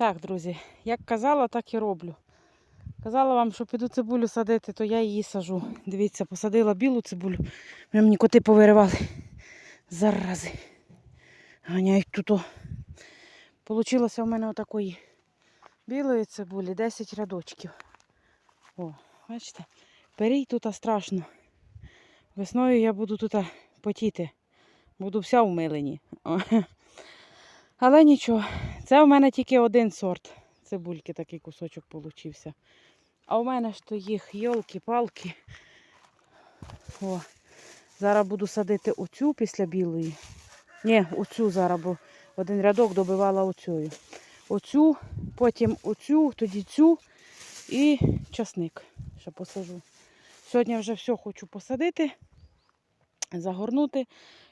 Так, друзі, як казала, так і роблю. Казала вам, що піду цибулю садити, то я її сажу. Дивіться, посадила білу цибулю. Вже мені коти повиривали. Зарази. Ганяють тут. о. Получилося в мене отакої білої цибулі 10 рядочків. О, бачите? Перій тут страшно. Весною я буду тут потіти. Буду вся в милені. Але нічого, це в мене тільки один сорт цибульки, такий кусочок получився. А у мене ж то їх йолки-палки. О, зараз буду садити оцю після білої. Ні, оцю зараз, бо один рядок добивала оцю. Оцю, потім оцю, тоді цю і часник. Ще посажу. Сьогодні вже все хочу посадити, загорнути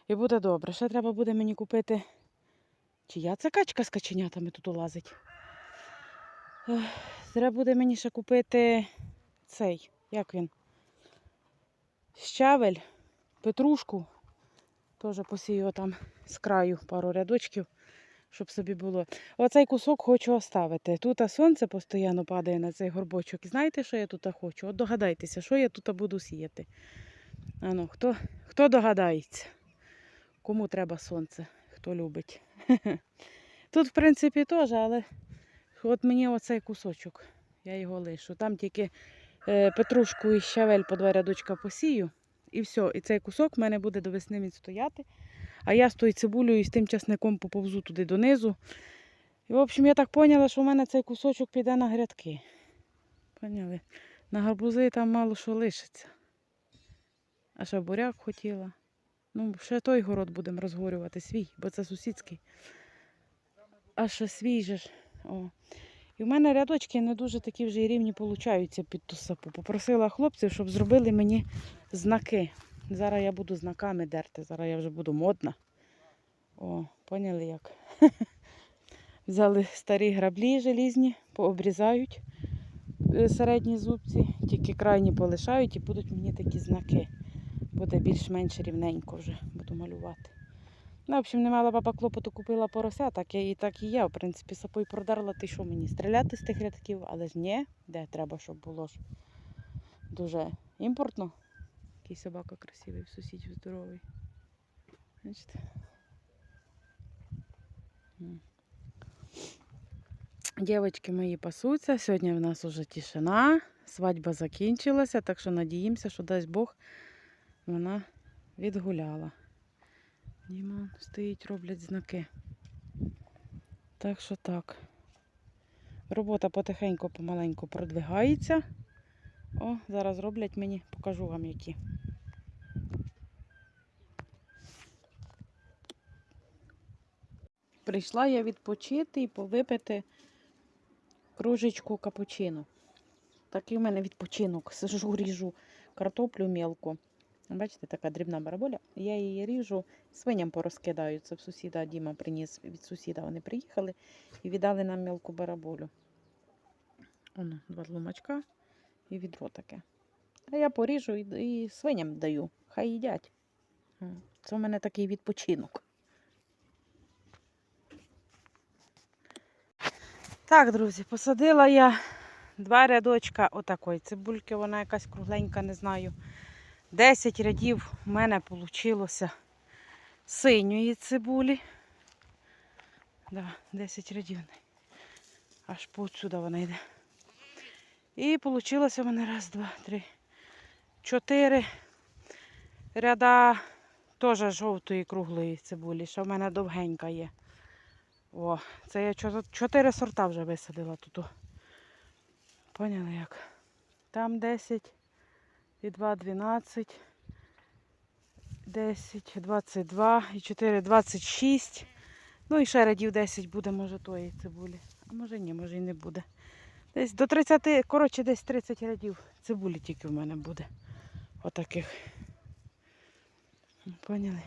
і буде добре. Ще треба буде мені купити. Чия це качка з каченятами тут лазить? Треба буде мені ще купити цей, як він? Щавель, петрушку. Теж посію там з краю пару рядочків, щоб собі було. Оцей кусок хочу оставити. Тут сонце постійно падає на цей горбочок. Знаєте, що я тут хочу? От догадайтеся, що я тут буду сіяти. Ану, хто, хто догадається? Кому треба сонце? Хто любить? Тут, в принципі, теж, але от мені оцей кусочок, я його лишу. Там тільки е, петрушку і щавель по два рядочка посію. І все. І цей кусок в мене буде до весни відстояти. А я з тою цибулею і з тим часником поповзу туди донизу. І, в общем, я так поняла, що в мене цей кусочок піде на грядки. Поняли? На гарбузи там мало що лишиться. А ще буряк хотіла. Ну, ще той город будемо розгорювати, свій, бо це сусідський. А ще свій же ж. О. І в мене рядочки не дуже такі вже і рівні получаються під ту сапу. Попросила хлопців, щоб зробили мені знаки. Зараз я буду знаками дерти, зараз я вже буду модна. О, поняли як? Взяли старі граблі желізні, пообрізають е, середні зубці, тільки крайні полишають і будуть мені такі знаки. Буде більш-менш рівненько вже буду малювати. Ну, в общем, не мала баба клопоту, купила порося, так я і так і є. В принципі, сапою продерла, ти що мені? Стріляти з тих рядків, але ж ні, де треба, щоб було ж дуже імпортно. Який собака красивий, сусідів здоровий. Бачите? Дівчатки мої пасуться. Сьогодні в нас уже тишина. Свадьба закінчилася, так що надіємося, що дасть Бог вона відгуляла. Діма стоїть, роблять знаки. Так що так. Робота потихеньку, помаленьку продвигається. О, зараз роблять мені, покажу вам які. Прийшла я відпочити і повипити кружечку капучино. Такий в мене відпочинок. Сижу, ріжу картоплю мілку. Бачите, така дрібна бараболя. Я її ріжу, свиням порозкидаю. Це в сусіда Діма приніс від сусіда. Вони приїхали і віддали нам мілку бараболю. Оно, два ломачка і відро таке. А я поріжу і, і свиням даю. Хай їдять. Це в мене такий відпочинок. Так, друзі, посадила я два рядочка отакої цибульки, вона якась кругленька, не знаю. 10 рядів в мене вийшло синьої цибулі. Да, 10 рядів. Аж посюди вона йде. І вийшло в мене раз, два, три, чотири ряда теж жовтої круглої цибулі. Ще в мене довгенька є. О, це я чо- чотири сорта вже висадила тут. Поняли як? Там 10 і 2 12, 10, 22 і 4, 26. Ну і ще радів 10 буде, може, тої цибулі. А може ні, може і не буде. Десь до 30, коротше, десь 30 рядів цибулі тільки в мене буде. Отаких. Поняли?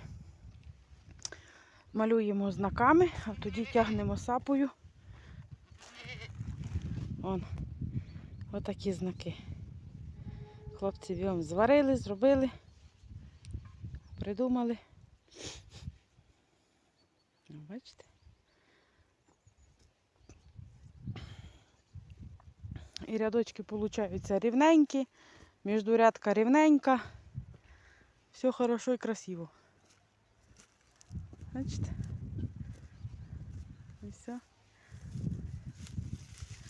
Малюємо знаками, а тоді тягнемо сапою. Вон. Отакі знаки. Хлопці бігом зварили, зробили, придумали. Бачите? І рядочки получаються рівненькі, міждурядка рівненька. Все хорошо і красиво. Бачите? І все.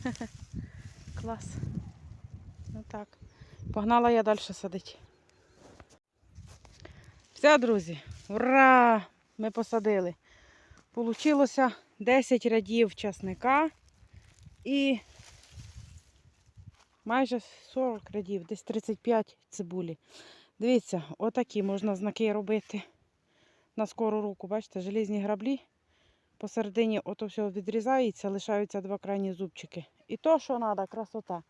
Клас. Ну так. Погнала я далі садити. Все, друзі, ура! Ми посадили. Получилося 10 рядів часника і майже 40 рядів, десь 35 цибулі. Дивіться, отакі можна знаки робити на скору руку. Бачите, желізні граблі. Посередині ото все відрізається, лишаються два крайні зубчики. І то, що треба, красота.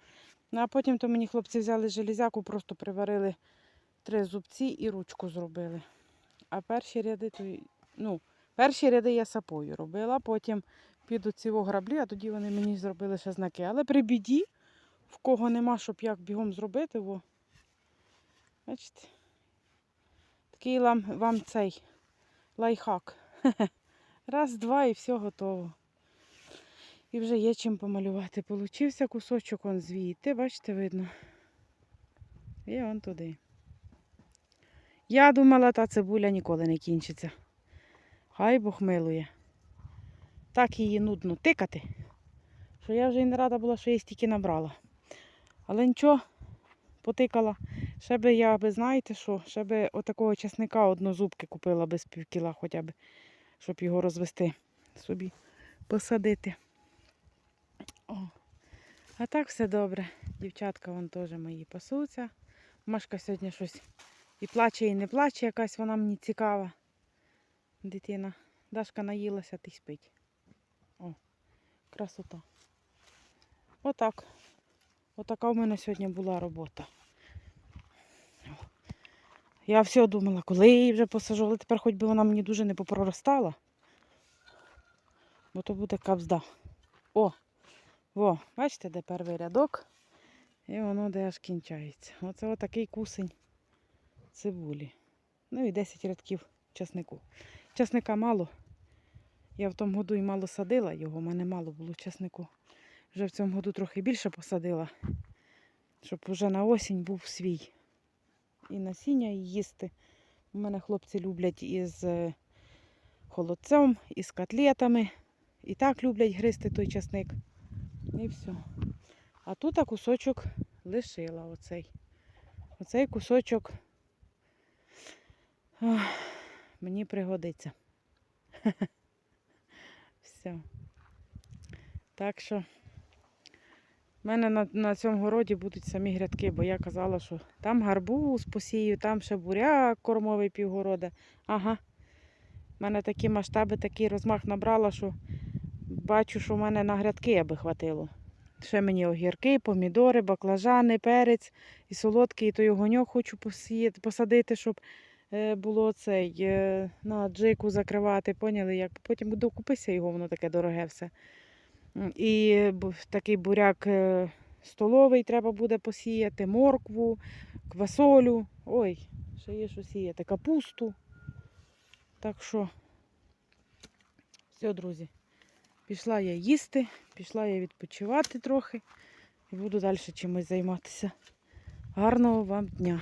Ну а потім то мені хлопці взяли железяку, просто приварили три зубці і ручку зробили. А перші ряди, то, ну, перші ряди я сапою робила, потім піду ці граблі, а тоді вони мені зробили ще знаки. Але при біді, в кого нема, щоб як бігом зробити, во. Бачите? Такий вам, вам цей лайфхак. Раз, два і все готово. І вже є чим помалювати. Получився кусочок он звідти, бачите, видно. І он туди. Я думала, та цибуля ніколи не кінчиться. Хай Бог милує. Так її нудно тикати, що я вже й не рада була, що я стільки набрала. Але нічого, потикала. Ще би я би, знаєте що, ще би отакого часника однозубки купила без півкіла хоча б, щоб його розвести собі, посадити. О. А так все добре. Дівчатка вон теж мої пасуться. Машка сьогодні щось і плаче, і не плаче, якась вона мені цікава. Дитина. Дашка наїлася, ти спить. О, красота. Отак. Отака в мене сьогодні була робота. Я все думала, коли її вже посажу, але тепер хоч би вона мені дуже не попроростала. Бо то буде капзда. О! Во, бачите, де перший рядок. І воно де аж кінчається. Оце отакий кусень цибулі. Ну і 10 рядків часнику. Часника мало. Я в тому году і мало садила його, у мене мало було часнику. Вже в цьому году трохи більше посадила, щоб вже на осінь був свій. І насіння і їсти. У мене хлопці люблять із е, холодцем, із котлетами. І так люблять гризти той часник. І все. А тут а кусочок лишила оцей. Оцей кусочок ах, мені пригодиться. Все. Так що в мене на, на цьому городі будуть самі грядки, бо я казала, що там гарбуз посію, там ще буряк кормовий півгорода. Ага. У мене такі масштаби, такий розмах набрала, що бачу, що в мене на грядки аби хватило. Ще мені огірки, помідори, баклажани, перець і солодкий, і той огоньок хочу посадити, щоб е, було цей е, на джику закривати. Поняли, як потім буду купитися його, воно таке дороге все. І такий буряк е, столовий треба буде посіяти, моркву, квасолю. Ой, ще є що сіяти, капусту. Так що, все, друзі. Пішла я їсти, пішла я відпочивати трохи і буду далі чимось займатися. Гарного вам дня!